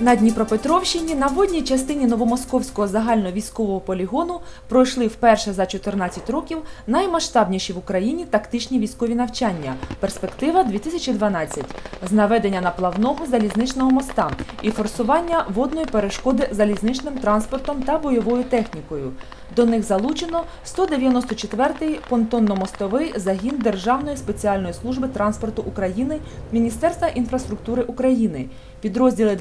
На Дніпропетровщині на водній частині Новомосковського загальновійськового полігону пройшли вперше за 14 років наймасштабніші в Україні тактичні військові навчання. Перспектива 2012 з наведення наплавного залізничного моста і форсування водної перешкоди залізничним транспортом та бойовою технікою. До них залучено 194-й понтонно-мостовий загін Державної спеціальної служби транспорту України Міністерства інфраструктури України, підрозділи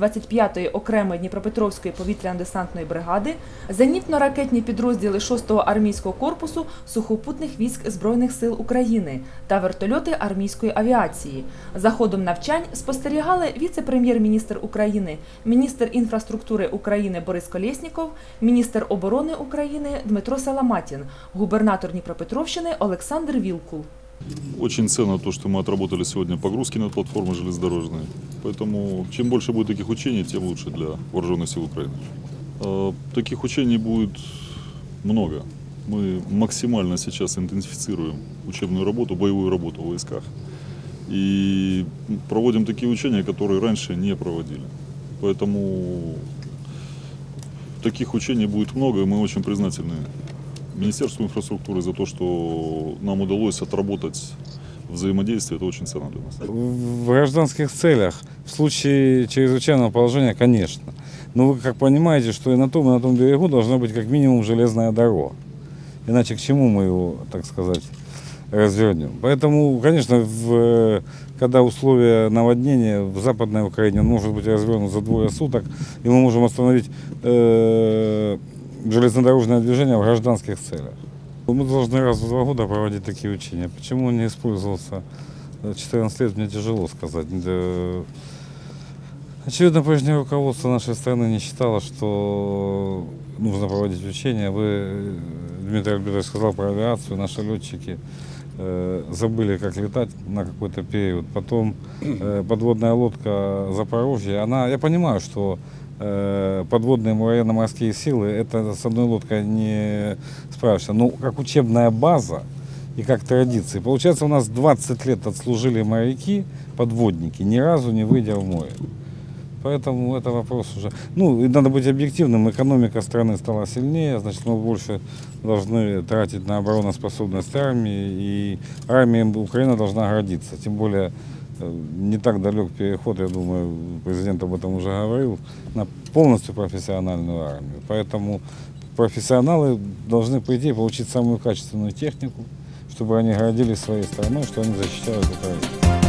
25-ї окремої Дніпропетровської повітряно-десантної бригади, зенітно-ракетні підрозділи 6-го армійського корпусу сухопутних військ Збройних сил України та вертольоти армійської авіації. За ходом навчань спостерігали віце-прем'єр-міністр України, міністр інфраструктури України Борис Колєсніков, міністр оборони України Дмитро Саламатін, губернатор Дніпропетровщини Олександр Вілкул. Очень ценно то, что мы отработали сегодня погрузки на платформы железнодорожные. Поэтому чем больше будет таких учений, тем лучше для вооруженных сил Украины. Э, Таких учений будет много. Мы максимально сейчас интенсифицируем учебную работу, боевую работу в войсках. И проводим такие учения, которые раньше не проводили. Поэтому таких учений будет много, и мы очень признательны Министерству инфраструктуры за то, что нам удалось отработать взаимодействие. Это очень ценно для нас. В гражданских целях, в случае чрезвычайного положения, конечно. Но вы как понимаете, что и на том, и на том берегу должна быть как минимум железная дорога. Иначе к чему мы его, так сказать, развернем. Поэтому, конечно, в, когда условия наводнения в Западной Украине он может быть развернут за двое суток, и мы можем остановить э, железнодорожное движение в гражданских целях. Мы должны раз в два года проводить такие учения. Почему он не использовался 14 лет, мне тяжело сказать. Очевидно, прежнее руководство нашей страны не считало, что нужно проводить учения. Вы, Дмитрий Альбертович, сказал про авиацию. Наши летчики э, забыли, как летать на какой-то период. Потом э, подводная лодка Запорожье. Она, я понимаю, что подводные военно-морские силы, это с одной лодкой не справишься. Но как учебная база и как традиции. Получается, у нас 20 лет отслужили моряки, подводники, ни разу не выйдя в море. Поэтому это вопрос уже... Ну, и надо быть объективным. Экономика страны стала сильнее, значит, мы больше должны тратить на обороноспособность армии. И армией Украина должна гордиться. Тем более, э, не так далек переход, я думаю, президент об этом уже говорил, на полностью профессиональную армию. Поэтому профессионалы должны, по идее, получить самую качественную технику, чтобы они гордились своей страной, что они защищают Украину.